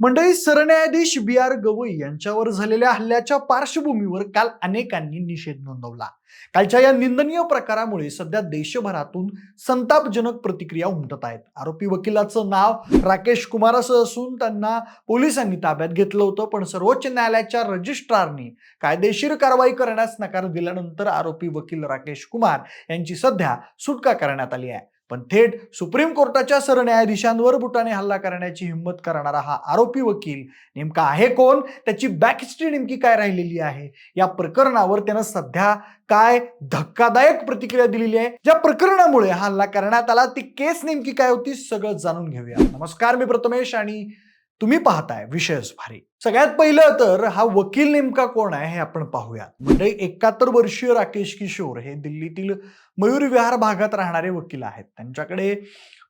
मंडळी सरन्यायाधीश बी आर गवई यांच्यावर झालेल्या हल्ल्याच्या पार्श्वभूमीवर काल अनेकांनी निषेध नोंदवला. कालच्या या निंदनीय प्रकारामुळे सध्या देशभरातून संतापजनक प्रतिक्रिया उमटत आहेत. आरोपी वकिलाचं नाव राकेश कुमार असं असून त्यांना पोलिसांनी ताब्यात घेतलं होतं पण सर्वोच्च न्यायालयाच्या रजिस्ट्रारनी कायदेशीर कारवाई करण्यास नकार दिल्यानंतर आरोपी वकील राकेश कुमार यांची सध्या सुटका करण्यात आली आहे. पण थेट सुप्रीम कोर्टाच्या सरन्यायाधीशांवर बुटाने हल्ला करण्याची हिंमत करणारा हा आरोपी वकील नेमका आहे कोण? त्याची बॅकहिस्ट्री नेमकी काय राहिलेली आहे? या प्रकरणावर त्यानं सध्या काय धक्कादायक प्रतिक्रिया दिलेली आहे? ज्या प्रकरणामुळे हा हल्ला करण्यात आला ती केस नेमकी काय होती? सगळं जाणून घेऊया. नमस्कार मी प्रथमेश आणि तुम्ही पाहताय विषयच भारी. सगळ्यात पहिलं तर हा वकील नेमका कोण आहे हे आपण पाहूयात. म्हणजे एकाहत्तर वर्षीय राकेश किशोर हे दिल्लीतील मयूर विहार भागात राहणारे वकील आहेत. त्यांच्याकडे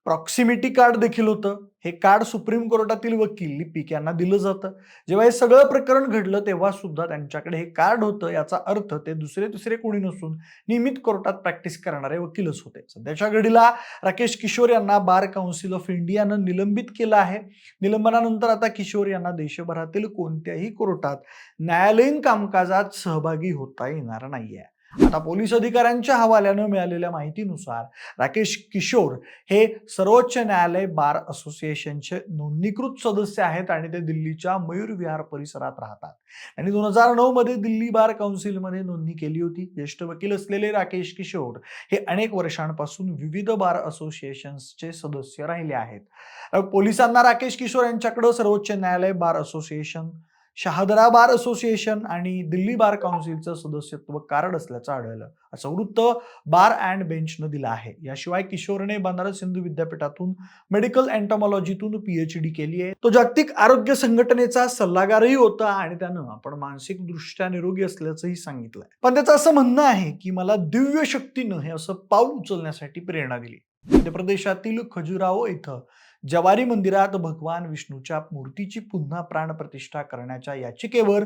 प्रॉक्सिमिटी कार्ड देखील होतं. हे कार्ड सुप्रीम कोर्टातील वकील लिपिक यांना दिलं जातं. जेव्हा हे सगळं प्रकरण घडलं तेव्हा सुद्धा त्यांच्याकडे हे कार्ड होतं. याचा अर्थ ते दुसरे दुसरे कोणी नसून नियमित कोर्टात प्रॅक्टिस करणारे वकीलच होते. सध्याच्या घडीला राकेश किशोर यांना बार काउन्सिल ऑफ इंडियानं निलंबित केलं आहे. निलंबनानंतर आता किशोर यांना देशभरातील कोणत्याही कोर्टात न्यायालयीन कामकाजात सहभागी होता येणार नाहीये. आता पोलीस अधिकाऱ्यांच्या हवाल्यानं मिळालेल्या माहितीनुसार राकेश किशोर हे सर्वोच्च न्यायालय बार असोसिएशनचे नोंदणीकृत सदस्य आहेत आणि ते दिल्लीच्या मयूर विहार परिसरात राहतात. आणि दोन हजार नऊ मध्ये दिल्ली बार काउन्सिलमध्ये नोंदणी केली होती. ज्येष्ठ वकील असलेले राकेश किशोर हे अनेक वर्षांपासून विविध बार असोसिएशन्सचे सदस्य राहिले आहेत. पोलिसांना राकेश किशोर यांच्याकडे सर्वोच्च न्यायालय bar association Shahdara bar association आणि दिल्ली बार काउन्सिलचं सदस्यत्व कार्ड असल्याचं आढळलं. असं वृत्त बार अँड बेंचनं दिलं आहे. याशिवाय किशोरने बनारस हिंदू विद्यापीठातून मेडिकल अँटॉमॉलॉजीतून पीएच डी केली आहे. तो जागतिक आरोग्य संघटनेचा सल्लागारही होता आणि त्यानं आपण मानसिक दृष्ट्या निरोगी असल्याचंही सांगितलंय. पण त्याचं असं म्हणणं आहे की मला दिव्य शक्तीनं हे असं पाऊल उचलण्यासाठी प्रेरणा दिली. मध्य प्रदेशातील खजुराहो इथं जवारी मंदिरात भगवान विष्णूच्या मूर्तीची पुन्हा प्राणप्रतिष्ठा करण्याच्या याचिकेवर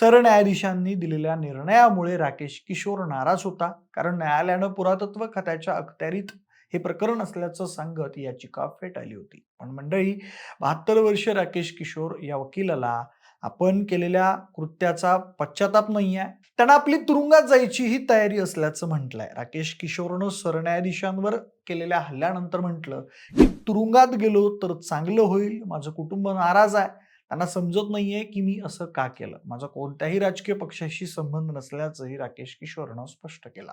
सरन्यायाधीशांनी दिलेल्या निर्णयामुळे राकेश किशोर नाराज होता. कारण न्यायालयानं पुरातत्व खात्याच्या अखत्यारीत हे प्रकरण असल्याचं सांगत याचिका फेटाळली होती. पण मंडळी बहात्तर वर्ष राकेश किशोर या वकिलाला आपण केलेल्या कृत्याचा पश्चाताप नाही आहे त्यांना आपली तुरुंगात जायची ही तयारी असल्याचं म्हटलंय. राकेश किशोरनं सरन्यायाधीशांवर केलेल्या हल्ल्यानंतर म्हटलं की तुरुंगात गेलो तर चांगलं होईल माझं कुटुंब नाराज आहे. त्यांना समजत नाहीये की मी असं का केलं. माझा कोणत्याही राजकीय पक्षाशी संबंध नसल्याचंही राकेश किशोरनं स्पष्ट केला.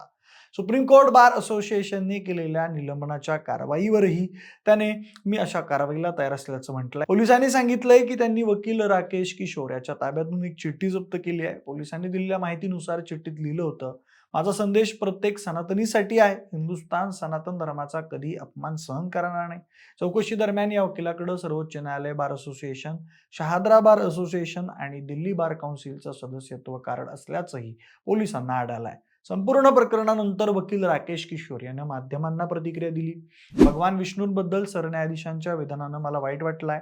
सुप्रीम कोर्ट बार असोसिएशनने केलेल्या निलंबनाच्या कारवाईवरही त्याने मी अशा कारवाईला तयार असल्याचं म्हटलंय. पोलिसांनी सांगितलंय की त्यांनी वकील राकेश किशोर याच्या ताब्यातून एक चिठ्ठी जप्त केली आहे. पोलिसांनी दिलेल्या माहितीनुसार चिठ्ठीत लिहिलं होतं माझा संदेश प्रत्येक सनातनीसाठी आहे. हिंदुस्थान सनातन धर्माचा कधी अपमान सहन करणार नाही. चौकशी दरम्यान या वकिलाकडे सर्वोच्च न्यायालय बार असोसिएशन शहा शहाद्रा बार असोसिएशन आणि दिल्ली बार काउन्सिलचं सदस्यत्व कार्ड असल्याचंही पोलिसांना आढळलंय संपूर्ण प्रकरणानंतर वकील राकेश किशोर यानं माध्यमांना प्रतिक्रिया दिली. भगवान विष्णूंबद्दल सरन्यायाधीशांच्या विधानानं मला वाईट वाटलंय.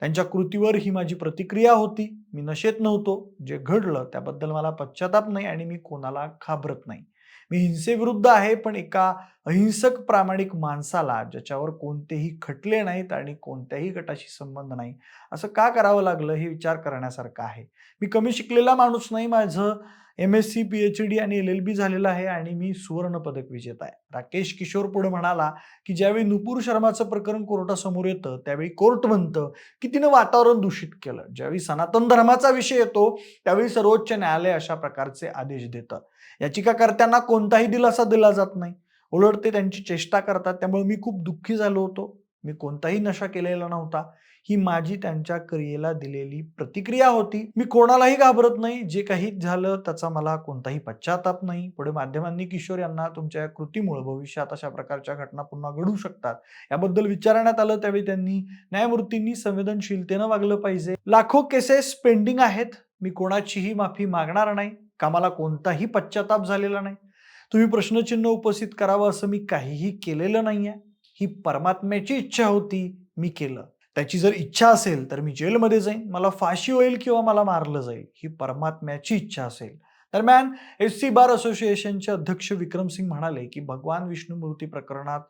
त्यांच्या कृतीवर ही माझी प्रतिक्रिया होती. मी नशेत नव्हतो. जे घडलं त्याबद्दल मला पश्चाताप नाही आणि मी कोणाला घाबरत नाही. मी हिंसेविरुद्ध आहे पण एका अहिंसक प्रामाणिक माणसाला ज्याच्यावर कोणतेही खटले नाहीत आणि कोणत्याही गटाशी संबंध नाही. असं का करावं लागलं हे विचार करण्यासारखं आहे. मी कमी शिकलेला माणूस नाही माझं M S C P H D आणि एल एल बी झालेलं आहे आणि मी सुवर्ण पदक विजेता आहे. राकेश किशोर पुढे म्हणाला की ज्यावेळी नुपूर शर्माचं प्रकरण कोर्टासमोर येतं त्यावेळी कोर्ट म्हणतं की तिनं वातावरण दूषित केलं. ज्यावेळी सनातन धर्माचा विषय येतो त्यावेळी सर्वोच्च न्यायालय अशा प्रकारचे आदेश देतं. याचिकाकर्त्यांना कोणताही दिलासा दिला जात नाही. उलट ते त्यांची चेष्टा करतात. त्यामुळे मी खूप दुःखी झालो होतो. मी कोणताही नशा केलेला नव्हता. ही माझी त्यांच्या क्रियेला दिलेली प्रतिक्रिया होती. मी कोणालाही घाबरत नाही. जे काही झालं त्याचा मला कोणताही पश्चाताप नाही. पुढे माध्यमांनी किशोर यांना तुमच्या या कृतीमुळे भविष्यात अशा प्रकारच्या घटना पुन्हा घडू शकतात. याबद्दल विचारण्यात आलं. त्यावेळी त्यांनी न्यायमूर्तींनी संवेदनशीलतेनं वागलं पाहिजे. लाखो केसेस पेंडिंग आहेत. मी कोणाचीही माफी मागणार नाही. का मला कोणताही पश्चाताप झालेला नाही. तुम्ही प्रश्नचिन्ह उपस्थित करावं असं मी काहीही केलेलं नाहीये. ही परमात्म्याची इच्छा होती मी केलं. त्याची जर इच्छा असेल तर मी जेलमध्ये जाईन. मला फाशी होईल किंवा मला मारलं जाईल. ही परमात्म्याची इच्छा असेल. दरम्यान एस सी बार असोसिएशनचे अध्यक्ष विक्रम सिंग म्हणाले की भगवान विष्णू मूर्ती प्रकरणात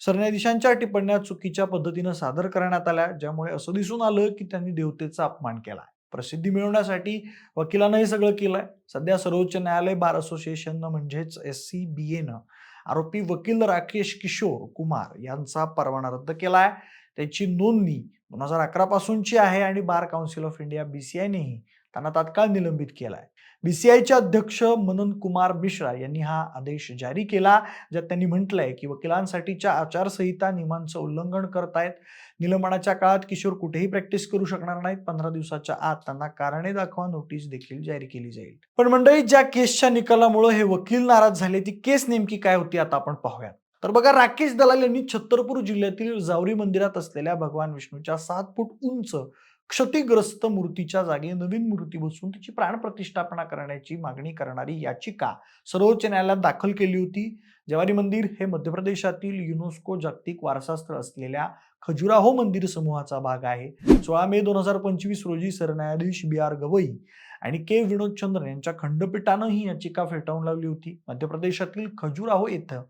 सरन्यायाधीशांच्या टिप्पण्या चुकीच्या पद्धतीनं सादर करण्यात आल्या ज्यामुळे असं दिसून आलं की त्यांनी देवतेचा अपमान केला प्रसिद्धी मिळवण्यासाठी वकिलानं हे सगळं केलंय. सध्या सर्वोच्च न्यायालय बार असोसिएशननं म्हणजेच एस सी बी एनं आरोपी वकील राकेश किशोर कुमार यांचा परवाना रद्द केलाय. त्याची नोंदणी दोन हजार अकरा पासूनची आहे आणि बार काउन्सिल ऑफ इंडिया बीसीआयनेही त्यांना तात्काळ निलंबित केलाय. बीसीआयचे अध्यक्ष मनन कुमार मिश्रा यांनी हा आदेश जारी केला ज्यात त्यांनी म्हटलंय की वकिलांसाठीच्या आचारसंहिता नियमांचं उल्लंघन करतायत. निलंबनाच्या काळात किशोर कुठेही प्रॅक्टिस करू शकणार नाहीत. पंधरा दिवसाच्या आत त्यांना कारणे दाखवा नोटीस देखील जारी केली जाईल. पण मंडळी ज्या केसच्या निकालामुळे हे वकील नाराज झाले ती केस नेमकी काय होती आता आपण पाहूयात. तर बघा राकेश दलाल यांनी छत्तरपूर जिल्ह्यातील जावरी मंदिरात असलेल्या भगवान विष्णूच्या सात फूट उंच क्षतिग्रस्त मूर्तीच्या जागी नवीन मूर्ती बसून तिची प्राणप्रतिष्ठापना करण्याची मागणी करणारी याचिका सर्वोच्च न्यायालयात दाखल केली होती. जवारी मंदिर हे मध्य प्रदेशातील युनेस्को जागतिक वारसास्थळ असलेल्या खजुराहो मंदिर समूहाचा भाग आहे. सोळा मे दोन हजार पंचवीस रोजी सरन्यायाधीश बी आर गवई आणि के विनोद चंद्र यांच्या खंडपीठानं ही याचिका फेटाळून लावली होती. मध्य प्रदेशातील खजुराहो येथं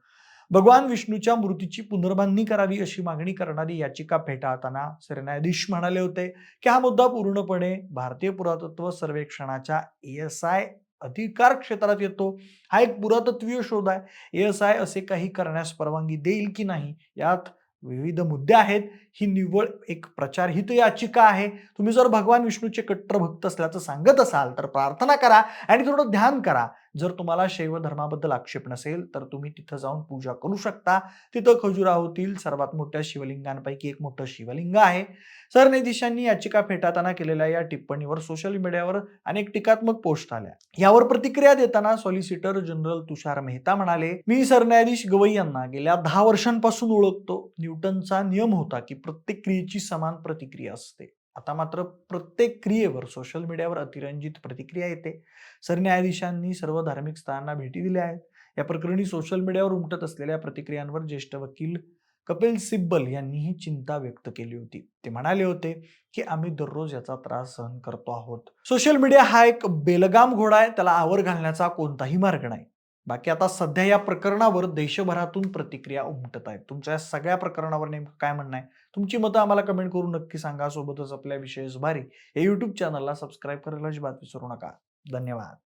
भगवान विष्णूच्या मूर्तीची पुनर्बांधणी करावी अशी मागणी करणारी याचिका फेटाळताना सरन्यायाधीश म्हणाले होते की हा मुद्दा पूर्णपणे भारतीय पुरातत्व सर्वेक्षणाच्या एस आय अधिकार क्षेत्रात येतो. हा एक पुरातत्वीय शोध आहे. एस आय असे काही करण्यास परवानगी देईल की नाही यात विविध मुद्दे आहेत. ही निव्वळ एक प्रचारहित याचिका आहे. तुम्ही जर भगवान विष्णूचे कट्टर भक्त असल्याचं सांगत असाल तर प्रार्थना करा आणि थोडं ध्यान करा. जर तुम्हाला शैव धर्माबद्दल आक्षेप नसेल तर तुम्ही तिथं जाऊन पूजा करू शकता. तिथं खजुराहोतील सर्वात मोठ्या शिवलिंगांपैकी एक मोठं शिवलिंग आहे. सरन्यायाधीशांनी याचिका फेटाळताना केलेल्या या टिप्पणीवर सोशल मीडियावर अनेक टीकात्मक पोस्ट आल्या. यावर प्रतिक्रिया देताना सॉलिसिटर जनरल तुषार मेहता म्हणाले मी सरन्यायाधीश गवई यांना गेल्या दहा वर्षांपासून ओळखतो. न्यूटनचा नियम होता की प्रत्येक क्रियेची समान प्रतिक्रिया असते. आता मात्र प्रत्येक क्रियेवर सोशल मीडियावर अतिरंजित प्रतिक्रिया येते. सरन्यायाधीशांनी सर्व धार्मिक स्थळांना भेटी दिल्या आहेत. या प्रकरणी सोशल मीडियावर उमटत असलेल्या प्रतिक्रियांवर ज्येष्ठ वकील कपिल सिब्बल यांनीही चिंता व्यक्त केली होती. ते म्हणाले होते की आम्ही दररोज याचा त्रास सहन करतो आहोत. सोशल मीडिया हा एक बेलगाम घोडा आहे. त्याला आवर घालण्याचा कोणताही मार्ग नाही. बाकी आता सध्या या प्रकरणावर देशभरातून प्रतिक्रिया उमटत आहेत. तुमच्या या सगळ्या प्रकरणावर नेमकं काय म्हणणं आहे? तुमची मतं आम्हाला कमेंट करून नक्की सांगा. सोबतच आपल्या विषय भारी या युट्यूब चॅनलला सबस्क्राईब करायला अजिबात विसरू नका. धन्यवाद.